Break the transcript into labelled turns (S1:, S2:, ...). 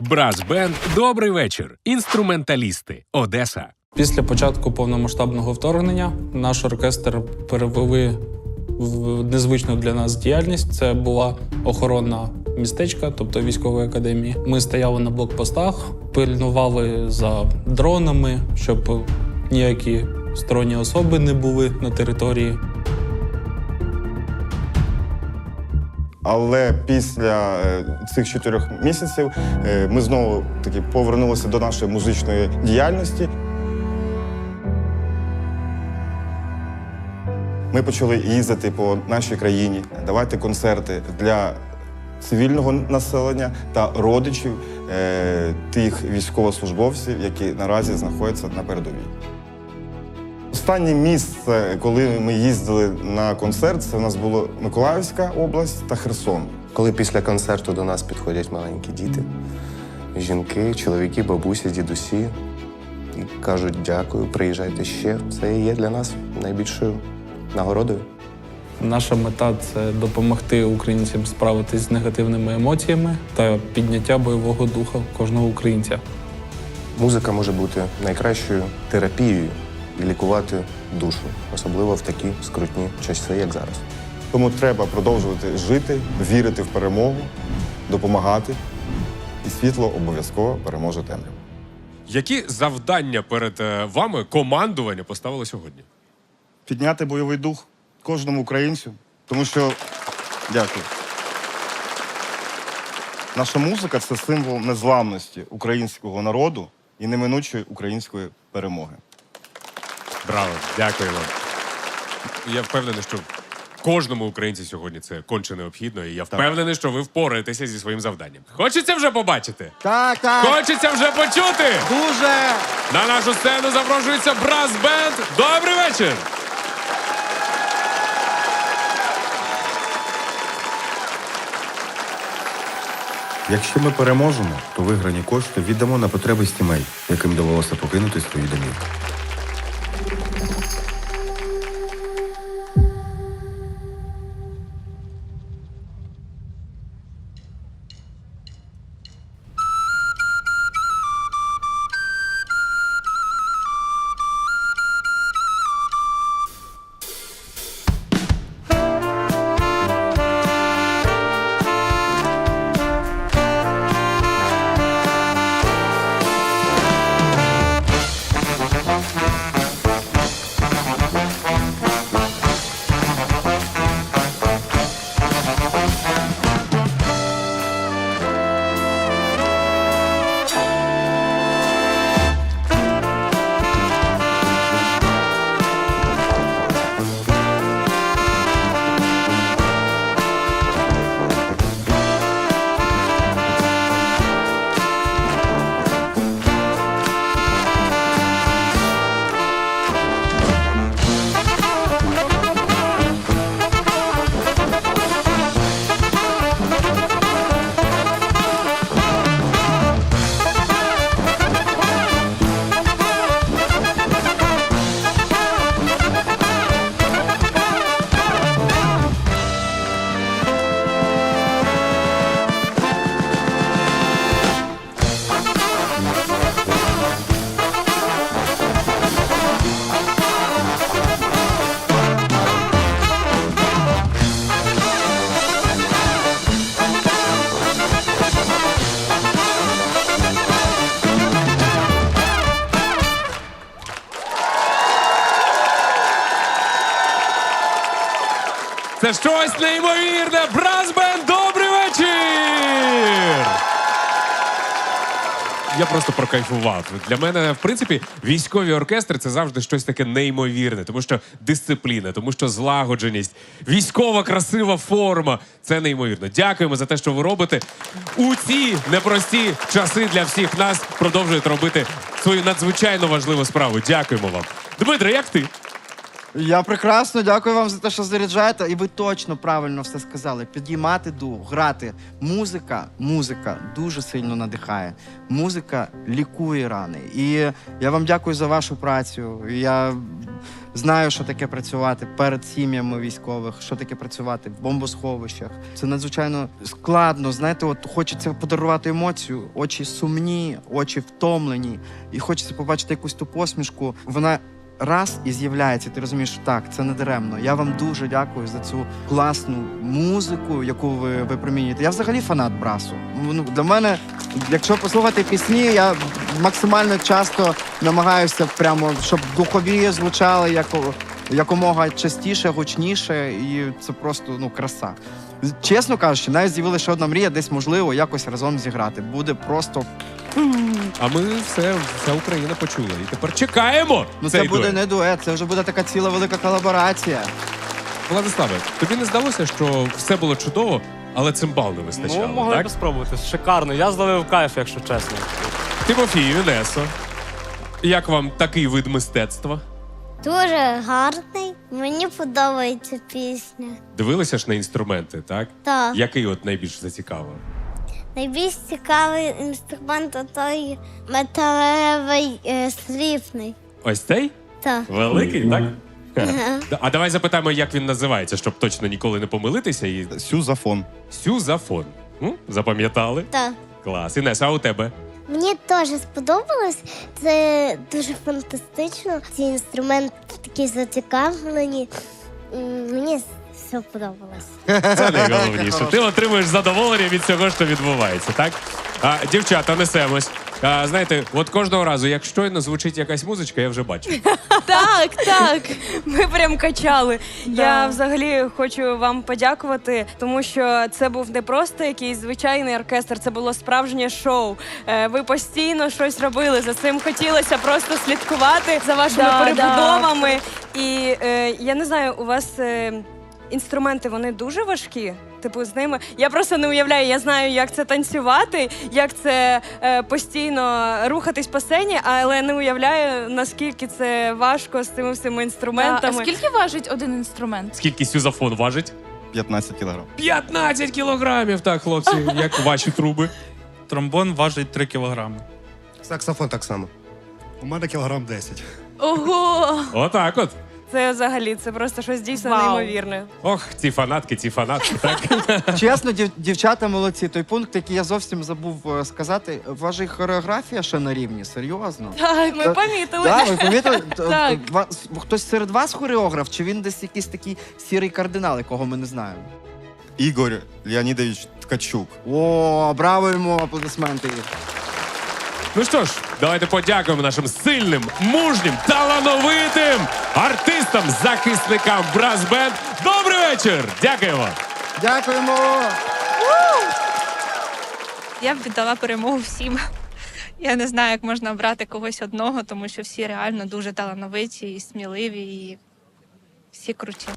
S1: Брас-бенд Добрий вечір. Інструменталісти. Одеса.
S2: Після початку повномасштабного вторгнення наш оркестр перевели в незвичну для нас діяльність. Це була охоронна містечка, тобто військової академії. Ми стояли на блокпостах, пильнували за дронами, щоб ніякі сторонні особи не були на території.
S3: Але після е, цих чотирьох місяців е, ми знову таки повернулися до нашої музичної діяльності. Ми почали їздити по нашій країні, давати концерти для цивільного населення та родичів е, тих військовослужбовців, які наразі знаходяться на передовій. Останнє місце, коли ми їздили на концерт, це у нас було Миколаївська область та Херсон.
S4: Коли після концерту до нас підходять маленькі діти, жінки, чоловіки, бабусі, дідусі і кажуть дякую, приїжджайте ще. Це і є для нас найбільшою нагородою.
S2: Наша мета це допомогти українцям справитись з негативними емоціями та підняття бойового духа кожного українця.
S4: Музика може бути найкращою терапією і лікувати душу, особливо в такі скрутні часи, як зараз.
S3: Тому треба продовжувати жити, вірити в перемогу, допомагати, і світло обов'язково переможе темряву.
S1: Які завдання перед е, вами командування поставило сьогодні?
S3: Підняти бойовий дух кожному українцю, тому що дякую. Наша музика це символ незламності українського народу і неминучої української перемоги.
S1: Браво, дякую вам. Я впевнений, що кожному українцю сьогодні це конче необхідно, і я впевнений, що ви впораєтеся зі своїм завданням. Хочеться вже побачити?
S5: Так, так.
S1: Хочеться вже почути!
S5: Дуже.
S1: На нашу сцену запрошується брас-бенд. Добрий вечір!
S6: Якщо ми переможемо, то виграні кошти віддамо на потреби сімей, яким довелося покинути свої домівки.
S1: Це щось неймовірне! Брас-бенд, добрий вечір! Я просто прокайфував. Для мене, в принципі, військові оркестри це завжди щось таке неймовірне, тому що дисципліна, тому що злагодженість, військова красива форма це неймовірно. Дякуємо за те, що ви робите. У ці непрості часи для всіх нас продовжуєте робити свою надзвичайно важливу справу. Дякуємо вам. Дмитро, як ти?
S5: Я прекрасно дякую вам за те, що заряджаєте. І ви точно правильно все сказали. Підіймати дух, грати. Музика, музика дуже сильно надихає. Музика лікує рани. І я вам дякую за вашу працю. Я знаю, що таке працювати перед сім'ями військових, що таке працювати в бомбосховищах. Це надзвичайно складно. Знаєте, от хочеться подарувати емоцію. Очі сумні, очі втомлені, і хочеться побачити якусь ту посмішку. Вона раз і з'являється. Ти розумієш, так, це не даремно. Я вам дуже дякую за цю класну музику, яку ви випромінюєте. Я взагалі фанат брасу. Ну для мене, якщо послухати пісні, я максимально часто намагаюся прямо, щоб духові звучали як, якомога частіше, гучніше, і це просто ну краса. Чесно кажучи, навіть з'явилася ще одна мрія, десь можливо якось разом зіграти. Буде просто
S1: А ми все, вся Україна почула. І тепер чекаємо.
S5: ну
S1: цей
S5: це буде
S1: дует.
S5: не дует, це вже буде така ціла велика колаборація.
S1: Владиславе, тобі не здалося, що все було чудово, але цимбал не вистачало,
S7: Ну, могли
S1: так?
S7: б спробувати. Шикарно. Я зловив кайф, якщо чесно.
S1: Тимофію, Інесо, як вам такий вид мистецтва?
S8: Дуже гарний. Мені подобається пісня.
S1: Дивилися ж на інструменти, так?
S8: Так.
S1: Який от найбільш зацікавив?
S8: Найбільш цікавий інструмент той металевий е, сліпний.
S1: Ось цей?
S8: Так.
S1: Великий, так? А давай запитаємо, як він називається, щоб точно ніколи не помилитися. І
S3: Сюзафон.
S1: сюзафон. М? Запам'ятали?
S8: Так.
S1: Клас. Інеса, а у тебе?
S8: Мені теж сподобалось. Це дуже фантастично. Ці інструменти такі зацікавлені. М, Мені все подобалось.
S1: Це найголовніше. Ти отримуєш задоволення від цього, що відбувається, так? А, дівчата, несемось. А, знаєте, от кожного разу, як щойно звучить якась музичка, я вже бачу.
S9: Так, так. Ми прям качали. Я взагалі хочу вам подякувати, тому що це був не просто якийсь звичайний оркестр, це було справжнє шоу. Е, Ви постійно щось робили. За цим хотілося просто слідкувати за вашими
S10: Да,
S9: перебудовами. І е, я не знаю, у вас. е, Інструменти вони дуже важкі. Типу, з ними я просто не уявляю. Я знаю, як це танцювати, як це е, постійно рухатись по сцені, але не уявляю наскільки це важко з цими всіма
S10: А
S9: інструментами.
S10: скільки важить один інструмент?
S1: Скільки сюзафон важить?
S3: 15 кілограм.
S1: 15 кілограмів, так, хлопці, як ваші труби.
S2: Тромбон важить 3 кілограми.
S4: Саксофон так само.
S11: У мене кілограм 10.
S10: Ого!
S1: Отак от.
S9: Це взагалі це просто щось дійсно
S10: Вау.
S9: неймовірне.
S1: Ох, ці фанатки, ці фанатки, так?
S5: Чесно, дів, дівчата молодці. Той пункт, який я зовсім забув е, сказати, й хореографія ще на рівні, серйозно.
S9: Так, ми
S5: Та-
S9: помітили.
S5: Так, ви помітили? Т-
S9: Так.
S5: вас- Хтось серед вас хореограф, чи він десь якийсь такий сірий кардинал, якого ми не знаємо?
S3: Ігор Леонідович Ткачук.
S5: О, браво йому, аплодисменти.
S1: Ну що ж, давайте подякуємо нашим сильним, мужнім, талановитим артистам, захисникам Бразбенд. Добрий вечір! Дякуємо!
S5: Дякуємо!
S10: Я б віддала перемогу всім. Я не знаю, як можна обрати когось одного, тому що всі реально дуже талановиті і сміливі, і всі круті.